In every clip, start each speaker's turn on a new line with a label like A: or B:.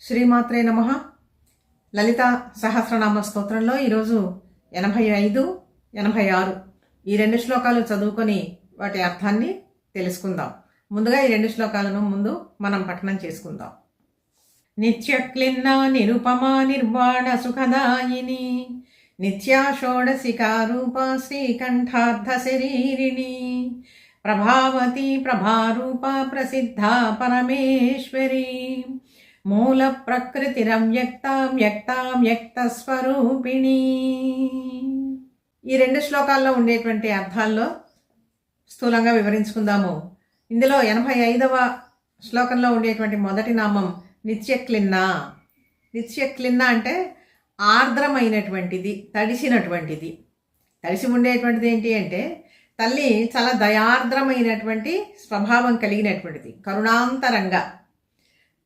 A: శ్రీమాత్రే నమ. లలిత సహస్రనామ స్తోత్రంలో ఈరోజు ఎనభై ఐదు ఎనభై ఆరు. ఈ రెండు శ్లోకాలు చదువుకొని వాటి అర్థాన్ని తెలుసుకుందాం. ముందుగా ఈ రెండు శ్లోకాలను ముందు మనం పఠనం చేసుకుందాం. నిత్యక్లిన్నా నిరుపమా నిర్వాణ సుఖదాయిని నిత్యా షోడశికా రూప శ్రీకంఠార్థ శరీరిణి ప్రభావతి ప్రభారూప ప్రసిద్ధ పరమేశ్వరి. మూల ప్రకృతిరవ్యక్త వ్యక్త స్వరూపిణి ఈ రెండు శ్లోకాల్లో ఉండేటువంటి అర్థాల్లో స్థూలంగా వివరించుకుందాము. ఇందులో ఎనభై ఐదవ శ్లోకంలో ఉండేటువంటి మొదటి నామం నిత్యక్లిన్న. నిత్యక్లిన్న అంటే ఆర్ద్రమైనటువంటిది తడిసినటువంటిది. తడిసి ఉండేటువంటిది ఏంటి అంటే తల్లి చాలా దయార్ద్రమైనటువంటి స్వభావం కలిగినటువంటిది కరుణాంతరంగా.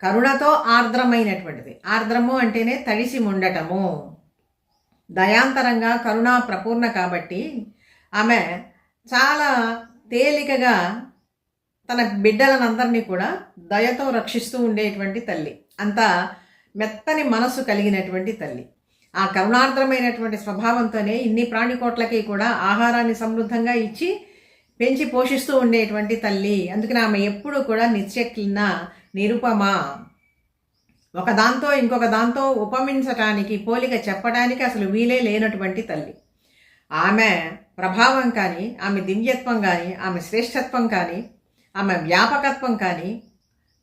A: కరుణతో ఆర్ద్రమైనటువంటిది. ఆర్ద్రము అంటేనే తడిసి ఉండటము దయాంతరంగా కరుణా ప్రపూర్ణ కాబట్టి ఆమె చాలా తేలికగా తన బిడ్డలనందరినీ కూడా దయతో రక్షిస్తూ ఉండేటువంటి తల్లి. అంత మెత్తని మనసు కలిగినటువంటి తల్లి. ఆ కరుణార్ద్రమైనటువంటి స్వభావంతోనే ఇన్ని ప్రాణికోట్లకి కూడా ఆహారాన్ని సమృద్ధంగా ఇచ్చి పెంచి పోషిస్తూ ఉండేటువంటి తల్లి. అందుకని ఆమె ఎప్పుడు కూడా నిత్యక్లిన నిరుపమ? ఒక దాంతో ఇంకొక దాంతో ఉపమించటానికి పోలిక చెప్పడానికి అసలు వీలే లేనటువంటి తల్లి. ఆమె ప్రభావం కానీ ఆమె దివ్యత్వం కానీ ఆమె శ్రేష్టత్వం కానీ ఆమె వ్యాపకత్వం కానీ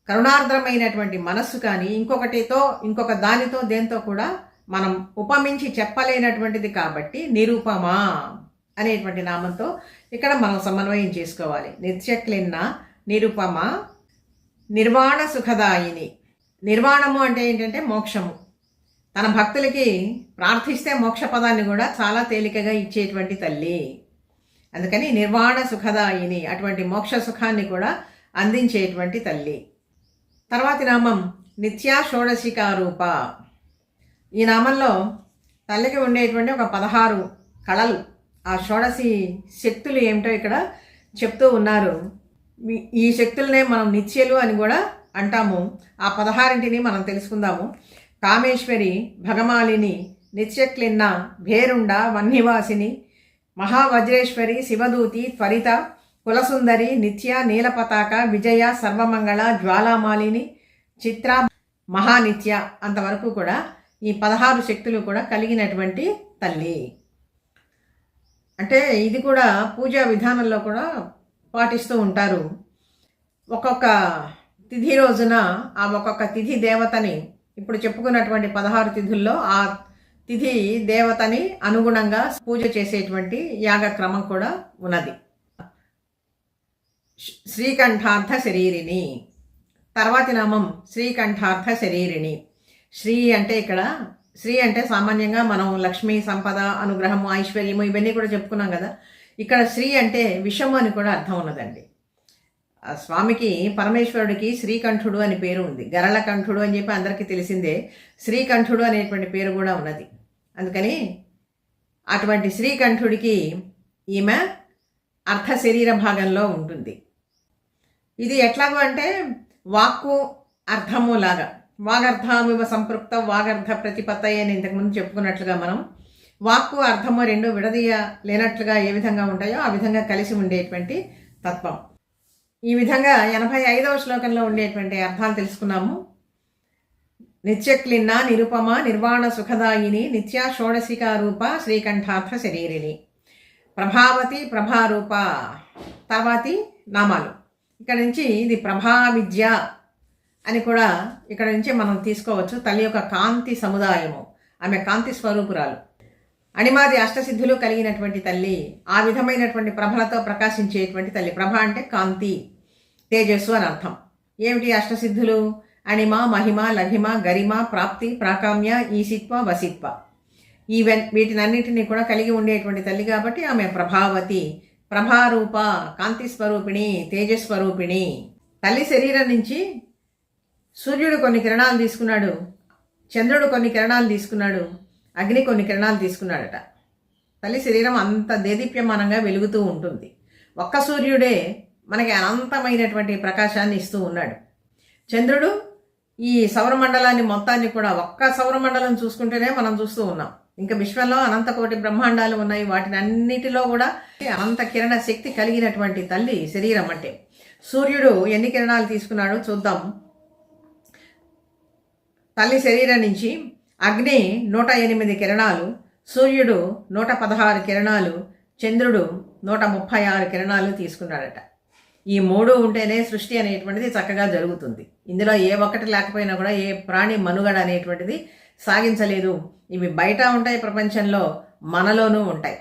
A: కరుణార్ద్రమైనటువంటి మనస్సు కానీ ఇంకొకటితో ఇంకొక దానితో దేంతో కూడా మనం ఉపమించి చెప్పలేనటువంటిది కాబట్టి నిరూపమా అనేటువంటి నామంతో ఇక్కడ మనం సమన్వయం చేసుకోవాలి. నిత్యక్లిన్న నిరుపమ నిర్వాణ సుఖదాయిని. నిర్వాణము అంటే ఏంటంటే మోక్షము. తన భక్తులకి ప్రార్థిస్తే మోక్ష పదాన్ని కూడా చాలా తేలికగా ఇచ్చేటువంటి తల్లి. అందుకని నిర్వాణ సుఖదాయిని అటువంటి మోక్ష సుఖాన్ని కూడా అందించేటువంటి తల్లి. తర్వాతి నామం నిత్యా షోడశికారూప ఈ నామంలో తల్లికి ఉండేటువంటి ఒక పదహారు కళలు. ఆ షోడశి శక్తులు ఏమిటో ఇక్కడ చెప్తూ ఉన్నారు. ఈ- శక్తులనే మనం నిత్యలు అని కూడా అంటాము. ఆ పదహారింటిని మనం తెలుసుకుందాము. కామేశ్వరి భగమాలిని నిత్యక్లిన్న భేరుండ వన్నివాసిని మహావజ్రేశ్వరి శివదూతి త్వరిత కులసుందరి నిత్య నీలపతాక విజయ సర్వమంగళ జ్వాలామాలిని చిత్ర మహానిత్య అంతవరకు కూడా ఈ పదహారు శక్తులు కూడా కలిగినటువంటి తల్లి. అంటే ఇది కూడా పూజా విధానంలో కూడా పాటిస్తూ ఉంటారు. ఒక్కొక్క తిథి రోజున ఆ ఒక్కొక్క తిథి దేవతని ఇప్పుడు చెప్పుకున్నటువంటి పదహారు తిథుల్లో ఆ తిథి దేవతని అనుగుణంగా పూజ చేసేటువంటి యాగ క్రమం కూడా ఉన్నది. శ్రీకంఠార్థ శరీరిని తర్వాతి నామం శ్రీకంఠార్థ శరీరిణి. శ్రీ అంటే ఇక్కడ శ్రీ అంటే సామాన్యంగా మనం లక్ష్మీ సంపద అనుగ్రహము ఐశ్వర్యము ఇవన్నీ కూడా చెప్పుకున్నాం కదా. ఇక్కడ శ్రీ అంటే విషము అని కూడా అర్థం ఉన్నదండి. ఆ స్వామికి పరమేశ్వరుడికి శ్రీకంఠుడు అని పేరు ఉంది. గరళకంఠుడు అని చెప్పి అందరికీ తెలిసిందే. శ్రీకంఠుడు అనేటువంటి పేరు కూడా ఉన్నది. అందుకని అటువంటి శ్రీకంఠుడికి ఈమె అర్ధ శరీర భాగంలో ఉంటుంది. ఇది ఎట్లాగో అంటే వాక్కు అర్థము లాగా. వాగర్థమివ సంపృక్త వాగర్థ ప్రతిపత్తయ అని ఇంతకుముందు చెప్పుకున్నట్లుగా మనం వాక్కు అర్థము రెండు విడదీయ లేనట్లుగా ఏ విధంగా ఉంటాయో ఆ విధంగా కలిసి ఉండేటువంటి తత్వం. ఈ విధంగా ఎనభై ఐదవ శ్లోకంలో ఉండేటువంటి అర్థాలు తెలుసుకున్నాము. నిత్యక్లిన్న నిరుపమ నిర్వాణ సుఖదాయిని నిత్య షోడశికారూప శ్రీకంఠార్థ శరీరిణి. ప్రభావతి ప్రభారూప తర్వాతి నామాలు. ఇక్కడ నుంచి ఇది ప్రభా విద్య అని కూడా ఇక్కడ నుంచి మనం తీసుకోవచ్చు. తల్లి యొక్క కాంతి సముదాయము. ఆమె కాంతి స్వరూపురాలు. అణిమాది అష్టసిద్ధులు కలిగినటువంటి తల్లి ఆ విధమైనటువంటి ప్రభలతో ప్రకాశించేటువంటి తల్లి. ప్రభ అంటే కాంతి తేజస్సు అని అర్థం. ఏమిటి అష్టసిద్ధులు? అణిమ మహిమ లఘిమ గరిమ ప్రాప్తి ప్రాకామ్య ఈసిత్వ వసిత్వ ఈవెన్ వీటినన్నిటినీ కూడా కలిగి ఉండేటువంటి తల్లి కాబట్టి ఆమె ప్రభావతి. ప్రభారూప కాంతి స్వరూపిణి తేజస్వరూపిణి తల్లి శరీరం నుంచి సూర్యుడు కొన్ని కిరణాలు తీసుకున్నాడు చంద్రుడు కొన్ని కిరణాలు తీసుకున్నాడు. అగ్ని కొన్ని కిరణాలు తీసుకున్నాడట. తల్లి శరీరం అంత దేదీప్యమానంగా వెలుగుతూ ఉంటుంది. ఒక్క సూర్యుడే మనకి అనంతమైనటువంటి ప్రకాశాన్ని ఇస్తూ ఉన్నాడు. చంద్రుడు ఈ సౌరమండలాన్ని మొత్తాన్ని కూడా ఒక్క సౌరమండలం చూసుకుంటేనే మనం చూస్తూ ఉన్నాం. ఇంకా విశ్వంలో అనంత కోటి బ్రహ్మాండాలు ఉన్నాయి. వాటిని అన్నిటిలో కూడా అనంత కిరణ శక్తి కలిగినటువంటి తల్లి శరీరం అంటే. సూర్యుడు ఎన్ని కిరణాలు తీసుకున్నాడో చూద్దాం. తల్లి శరీరం నుంచి అగ్ని నూట ఎనిమిది కిరణాలు సూర్యుడు నూట పదహారు కిరణాలు చంద్రుడు నూట ముప్పై ఆరు కిరణాలు తీసుకున్నాడట. ఈ మూడు ఉంటేనే సృష్టి అనేటువంటిది చక్కగా జరుగుతుంది. ఇందులో ఏ ఒక్కటి లేకపోయినా కూడా ఏ ప్రాణి మనుగడ అనేటువంటిది సాగించలేదు. ఇవి బయట ఉంటాయి ప్రపంచంలో మనలోనూ ఉంటాయి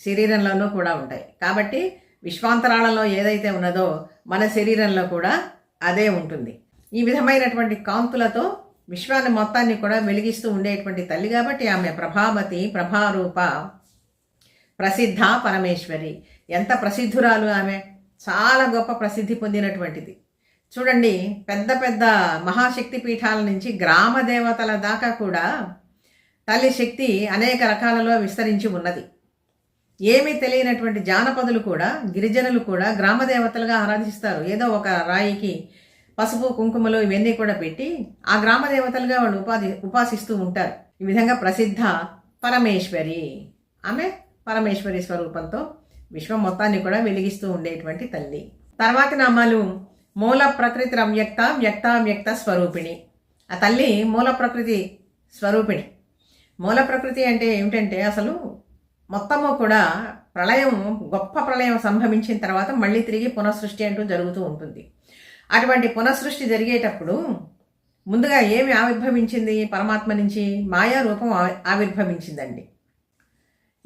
A: శరీరంలోనూ కూడా ఉంటాయి. కాబట్టి విశ్వాంతరాళంలో ఏదైతే ఉన్నదో మన శరీరంలో కూడా అదే ఉంటుంది. ఈ విధమైనటువంటి కాంతులతో విశ్వాన్ని మొత్తాన్ని కూడా వెలిగిస్తూ ఉండేటువంటి తల్లి కాబట్టి ఆమె ప్రభావతి ప్రభారూప ప్రసిద్ధ పరమేశ్వరి. ఎంత ప్రసిద్ధురాలు ఆమె. చాలా గొప్ప ప్రసిద్ధి పొందినటువంటిది. చూడండి పెద్ద పెద్ద మహాశక్తి పీఠాల నుంచి గ్రామ దేవతల దాకా కూడా తల్లి శక్తి అనేక రకాలలో విస్తరించి ఉన్నది. ఏమీ తెలియనటువంటి జానపదులు కూడా గిరిజనులు కూడా గ్రామ దేవతలుగా ఆరాధిస్తారు. ఏదో ఒక రాయికి పసుపు కుంకుమలు ఇవన్నీ కూడా పెట్టి ఆ గ్రామ దేవతలుగా వాళ్ళు ఉపాధి ఉపాసిస్తూ ఉంటారు. ఈ విధంగా ప్రసిద్ధ పరమేశ్వరి. ఆమె పరమేశ్వరి స్వరూపంతో విశ్వం మొత్తాన్ని కూడా వెలిగిస్తూ ఉండేటువంటి తల్లి. తర్వాతి నామాలు మూల ప్రకృతి రవ్యక్త వ్యక్త వ్యక్త స్వరూపిణి. ఆ తల్లి మూల ప్రకృతి స్వరూపిణి. మూల ప్రకృతి అంటే ఏమిటంటే అసలు మొత్తము కూడా ప్రళయం గొప్ప ప్రళయం సంభవించిన తర్వాత మళ్ళీ తిరిగి పునఃసృష్టి అంటూ జరుగుతూ ఉంటుంది. అటువంటి పునఃసృష్టి జరిగేటప్పుడు ముందుగా ఏమి ఆవిర్భవించింది? పరమాత్మ నుంచి మాయా రూపం ఆవిర్భవించిందండి.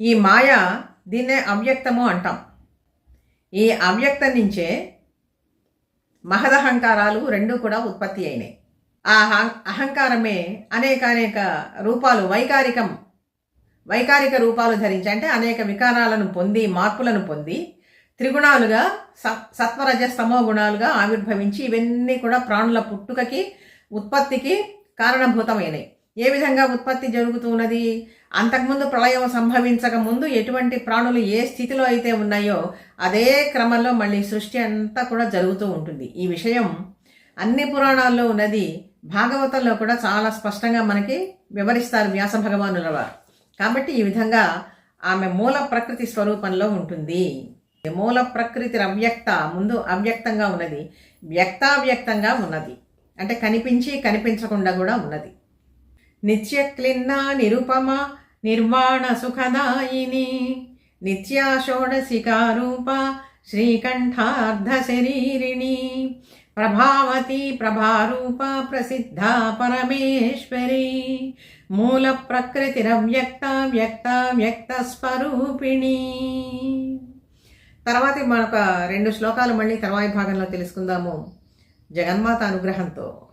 A: ఈ మాయ దీన్నే అవ్యక్తము అంటాం. ఈ అవ్యక్తం నుంచే మహదహంకారాలు రెండూ కూడా ఉత్పత్తి అయినాయి. ఆ అహం- అహంకారమే అనేక అనేక రూపాలు వైకారికం వైకారిక రూపాలు ధరించి అంటే అనేక వికారాలను పొంది మార్పులను పొంది త్రిగుణాలుగా స- సత్వరజ స్తమో గుణాలుగా ఆవిర్భవించి ఇవన్నీ కూడా ప్రాణుల పుట్టుకకి ఉత్పత్తికి కారణభూతమైనవి ఏ విధంగా ఉత్పత్తి జరుగుతున్నది అంతకుముందు ప్రళయం సంభవించక ముందు ఎటువంటి ప్రాణులు ఏ స్థితిలో అయితే ఉన్నాయో అదే క్రమంలో మళ్ళీ సృష్టి అంతా కూడా జరుగుతూ ఉంటుంది. ఈ విషయం అన్ని పురాణాల్లో ఉన్నది. భాగవతంలో కూడా చాలా స్పష్టంగా మనకి వివరిస్తారు వ్యాస భగవానుల వారు. కాబట్టి ఈ విధంగా ఆమె మూల ప్రకృతి స్వరూపంలో ఉంటుంది. మూల ప్రకృతి అవ్యక్త ముందు అవ్యక్తంగా ఉన్నది వ్యక్తావ్యక్తంగా ఉన్నది. అంటే కనిపించి కనిపించకుండా కూడా ఉన్నది. నిత్య క్లిన్న నిరుపమ నిర్వాణ సుఖదాయిని నిత్యా షోడశికారూప శ్రీకంఠార్ధ శరీరిణి ప్రభావతి ప్రభారూప ప్రసిద్ధ పరమేశ్వరి. మూల ప్రకృతిరవ్యక్త వ్యక్త వ్యక్త స్వరూపిణి. తర్వాత మనొక రెండు శ్లోకాలు మళ్ళీ తర్వాయి భాగంలో తెలుసుకుందాము. జగన్మాత అనుగ్రహంతో.